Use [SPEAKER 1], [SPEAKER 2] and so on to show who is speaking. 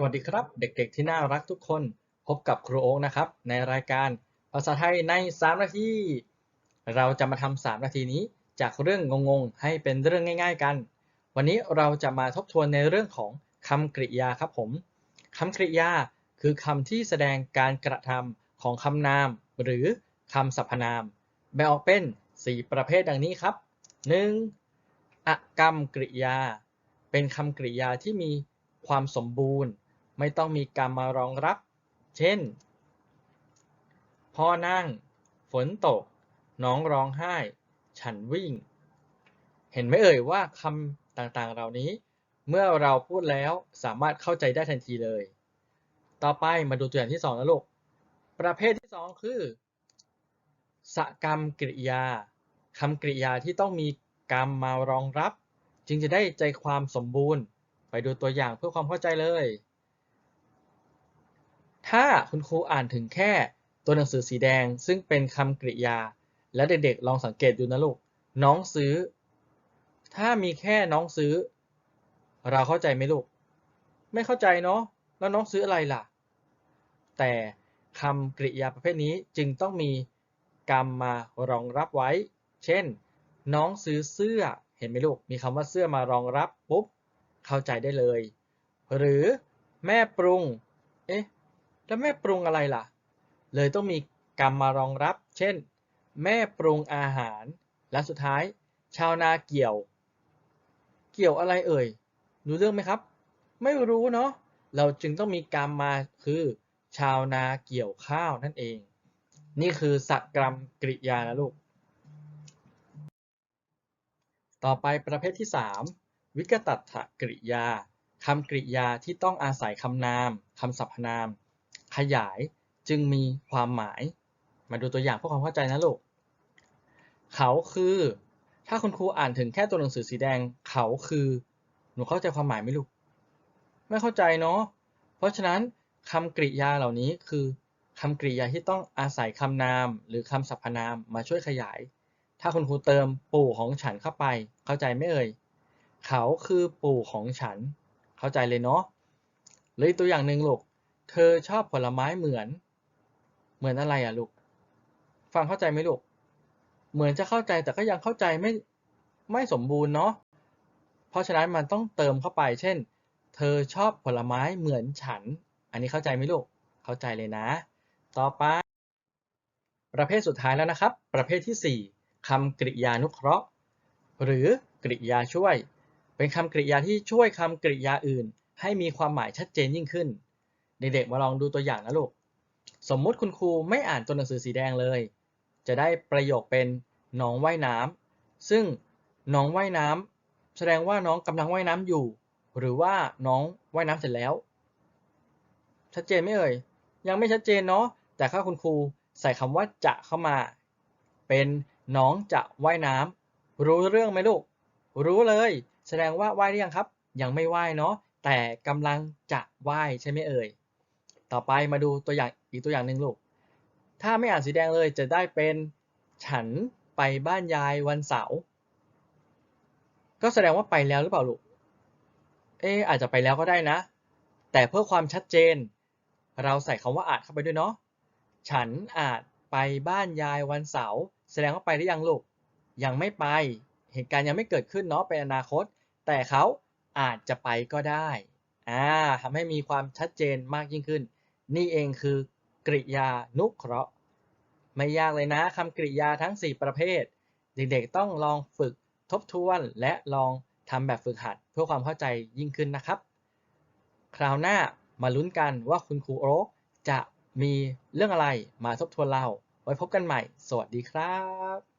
[SPEAKER 1] สวัสดีครับ เด็กๆที่น่ารักทุกคนพบกับครูโอ๊กนะครับ ในรายการภาษาไทยใน 3 นาที เราจะมาทำ3นาทีนี้ จากเรื่องงงๆให้เป็นเรื่องง่าย ๆ กัน วันนี้เราจะมาทบทวนในเรื่องของคำกริยาครับผมคำกริยาคือคำที่แสดงการกระทำของคำนาม หรือคำสรรพนามแบ่งออกเป็น 4 ประเภทดังนี้ครับ 1. อกรรมกริยา เป็นคำกริยาที่มีความสมบูรณ์ ไม่ต้องมีกรรมมารองรับ เช่น พ่อนั่ง ฝนตก น้องร้องไห้ ฉันวิ่ง เห็นไหมเอ่ยว่าคำต่างๆ เหล่านี้ เมื่อเราพูดแล้วสามารถเข้าใจได้ทันทีเลย ต่อไปมาดูตัวอย่างที่ 2 นะลูก ประเภทที่ 2 คือสกรรมกริยาคำกริยาที่ต้องมีกรรมมารองรับ จึงจะได้ใจความสมบูรณ์ ไปดูตัวอย่างเพื่อความเข้าใจเลย ถ้าคุณครูอ่านถึงแค่ตัวหนังสือสีแดง ซึ่งเป็นคำกริยา และเด็กๆ ลองสังเกตดูนะลูก น้องซื้อ ถ้ามีแค่น้องซื้อ เราเข้าใจไหมลูก ไม่เข้าใจเนาะ แล้วน้องซื้ออะไรล่ะ แต่คำกริยาประเภทนี้จึงต้องมีกรรมมารองรับไว้ เช่น น้องซื้อเสื้อ เห็นไหมลูก มีคำว่าเสื้อมารองรับปุ๊บ เข้าใจได้เลย หรือแม่ปรุง เอ๊ะ แล้วแม่ปรุงอะไรล่ะ เลยต้องมีกรรมมารองรับ เช่น แม่ปรุงอาหาร และสุดท้าย ชาวนาเกี่ยว เกี่ยวอะไรเอ่ย รู้เรื่องไหมครับ ไม่รู้เนาะ เราจึงต้องมีกรรมมาคือ ชาวนาเกี่ยวข้าวนั่นเอง นี่คือสักรรมกริยานะลูก ต่อไปประเภทที่ 3 วิกตัตถกริยาคำกริยาที่ต้องอาศัยคำนามคำสรรพนาม ขยายจึงมีความหมาย มาดูตัวอย่างเพื่อความเข้าใจนะลูก เขาคือ ถ้าคุณครูอ่านถึงแค่ตัวหนังสือสีแดง เขาคือ หนูเข้าใจความหมายไหมลูก ไม่เข้าใจเนาะ เพราะฉะนั้นคำกริยาเหล่านี้คือคำกริยาที่ต้องอาศัยคำนาม หรือคำสรรพนามมาช่วยขยาย ถ้าคุณครูเติมปู่ของฉันเข้าไป เข้าใจไหมเอ่ย เขาคือปู่ของฉัน เข้าใจเลยเนาะหรืออีกตัวอย่างหนึ่งลูก เธอชอบผลไม้เหมือน เหมือนอะไรอะลูก ฟังเข้าใจไหมลูก เหมือนจะเข้าใจแต่ก็ยังเข้าใจไม่ไม่สมบูรณ์เนาะ เพราะฉะนั้นมันต้องเติมเข้าไป เช่น เธอชอบผลไม้เหมือนฉัน อันนี้เข้าใจไหมลูก เข้าใจเลยนะ ต่อไป ประเภทสุดท้ายแล้วนะครับ ประเภทที่ 4คำกริยานุเคราะห์ หรือกริยาช่วย เป็นคำกริยาที่ช่วยคำกริยาอื่น ให้มีความหมายชัดเจนยิ่งขึ้น เด็กๆมาลองดูตัวอย่างนะลูก สมมุติคุณครูไม่อ่านตัวหนังสือสีแดงเลย จะได้ประโยคเป็นน้องว่ายน้ำซึ่งน้องว่ายน้ำแสดงว่าน้องกำลังว่ายน้ำอยู่ หรือว่าน้องว่ายน้ำเสร็จแล้ว ชัดเจนไหมเอ่ย ยังไม่ชัดเจนเนาะ แต่ถ้าคุณครูใส่คำว่าจะเข้ามา เป็นน้องจะว่ายน้ำรู้เรื่องไหมลูก รู้เลย แสดงว่าว่ายหรือยังครับ ยังไม่ว่ายเนาะ แต่กำลังจะว่ายใช่ไหมเอ่ย ต่อไปมาดูตัวอย่างอีกตัวอย่างหนึ่งลูก ถ้าไม่อ่านสีแดงเลยจะได้เป็นฉันไปบ้านยายวันเสาร์ ก็แสดงว่าไปแล้วหรือเปล่าลูก เอออาจจะไปแล้วก็ได้นะ แต่เพื่อความชัดเจน เราใส่คำว่าอาจเข้าไปด้วยเนาะ ฉันอาจไปบ้านยายวันเสาร์ แสดงว่าไปหรือยังลูก ยังไม่ไป เหตุการณ์ยังไม่เกิดขึ้นเนาะ เป็นอนาคต แต่เขาอาจจะไปก็ได้ อ่าทำให้มีความชัดเจนมากยิ่งขึ้น นี่เองคือกริยานุเคราะห์ ไม่ยากเลยนะคำกริยาทั้ง 4 ประเภท เด็กๆต้องลองฝึกทบทวนและลองทำแบบฝึกหัดเพื่อความเข้าใจยิ่งขึ้นนะครับ คราวหน้ามาลุ้นกันว่าคุณครูโอ๊คจะมีเรื่องอะไรมาทบทวนเรา ไว้พบกันใหม่ สวัสดีครับ